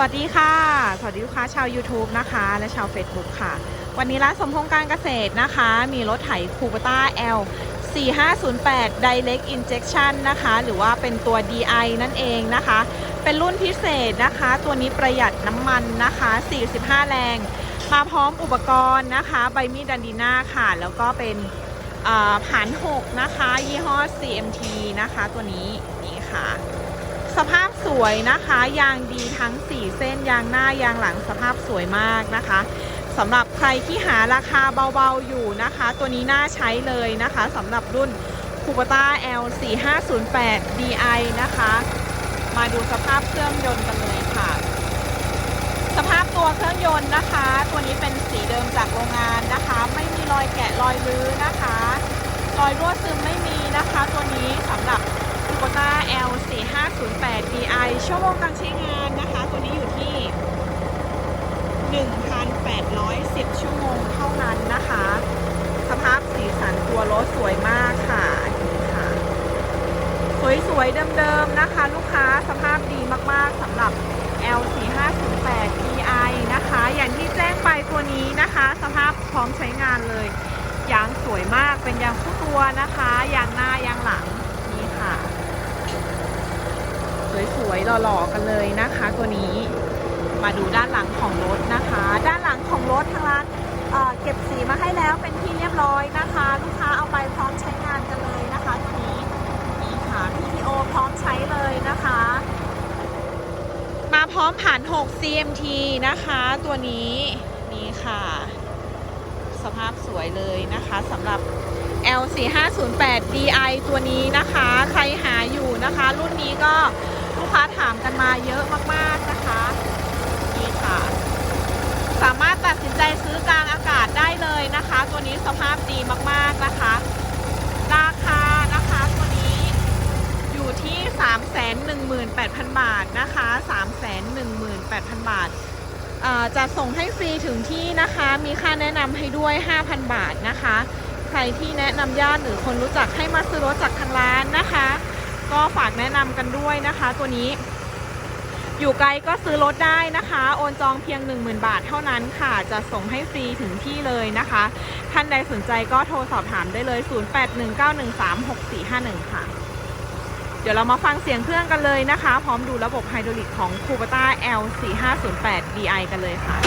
วัสดีค่ะ สวัสดีลูกค้าชาว YouTube นะคะ และชาว Facebook ค่ะ วันนี้ร้านสมพงษ์การเกษตรนะคะ มีรถไถคูปต้า L 4508 Direct Injection นะคะ หรือว่าเป็นตัว DI นั่นเองนะคะ เป็นรุ่นพิเศษนะคะ ตัวนี้ประหยัดน้ำมันนะคะ 45 แรง มาพร้อมอุปกรณ์นะคะ ใบมีดดันดีน่าค่ะ แล้วก็เป็นอ่าผาน 6 นะคะ ยี่ห้อ CMT นะคะ ตัวนี้นี่ค่ะ สภาพสวยนะคะ ยางดีทั้ง 4 เส้นยางหน้ายางหลังสภาพสวยมากนะคะสำหรับใครที่หาราคาเบาๆอยู่นะคะ ตัวนี้น่าใช้เลยนะคะสำหรับรุ่น c u b a t a L 4508 DI นะคะ มาดูสภาพเครื่องยนต์กันเลยค่ะ สภาพตัวเครื่องยนต์นะคะ ตัวนี้เป็นสีเดิมจากโรงงานนะคะ ไม่มีรอยแกะรอยรื้อนะคะ รอยรั่วซึมไม่มีนะคะ ตัวนี้สำหรับ 508 DI ชั่วโมงการใช้งานนะคะ ตัวนี้อยู่ที่ 1,810 ชั่วโมงเท่านั้นนะคะ สภาพสีสันตัวรถสวยมากค่ะ สวยๆเดิมๆนะคะ ลูกค้าสภาพดีมากๆสำหรับ L4508 DI นะคะ อย่างที่แจ้งไปตัวนี้นะคะ สภาพพร้อมใช้งานเลยยางสวยมากเป็นยางคู่ตัวนะคะ ยางหน้ายางหลังนี่ค่ะ สวยๆหล่อๆกันเลยนะคะ ตัวนี้มาดูด้านหลังของรถนะคะ ด้านหลังของรถทางร้านเเก็บสีมาให้แล้วเป็นที่เรียบร้อยนะคะ ลูกค้าเอาไปพร้อมใช้งานกันเลยนะคะตัวนี้นี่ค่ะ PTO พร้อมใช้เลยนะคะ มาพร้อมผ่าน 6 CMT นะคะ ตัวนี้นี่ค่ะ สภาพสวยเลยนะคะสำหรับ L4508 DI ตัวนี้นะคะ ใครหาอยู่นะคะ รุ่นนี้ก็ ลูกค้าถามกันมาเยอะมากๆนะคะนี่ค่ะ สามารถตัดสินใจซื้อกลางอากาศได้เลยนะคะ ตัวนี้สภาพดีมากๆนะคะ ราคานะคะตัวนี้อยู่ที่ 318,000 บาทนะคะ318,000 บาทเอ่อจะส่งให้ฟรีถึงที่นะคะ มีค่าแนะนำให้ด้วย 5,000 บาทนะคะ ใครที่แนะนำญาติหรือคนรู้จักให้มาซื้อรถจากทางร้านนะคะ ก็ฝากแนะนำกันด้วยนะคะ ตัวนี้ อยู่ไกลก็ซื้อรถได้นะคะ โอนจองเพียง 10,000 บาทเท่านั้นค่ะ จะส่งให้ฟรีถึงที่เลยนะคะ ท่านใดสนใจก็โทรสอบถามได้เลย 0819136451 ค่ะ เดี๋ยวเรามาฟังเสียงเครื่องกันเลยนะคะ พร้อมดูระบบไฮดรอลิกของ c u b a t a L4508 DI กันเลยค่ะ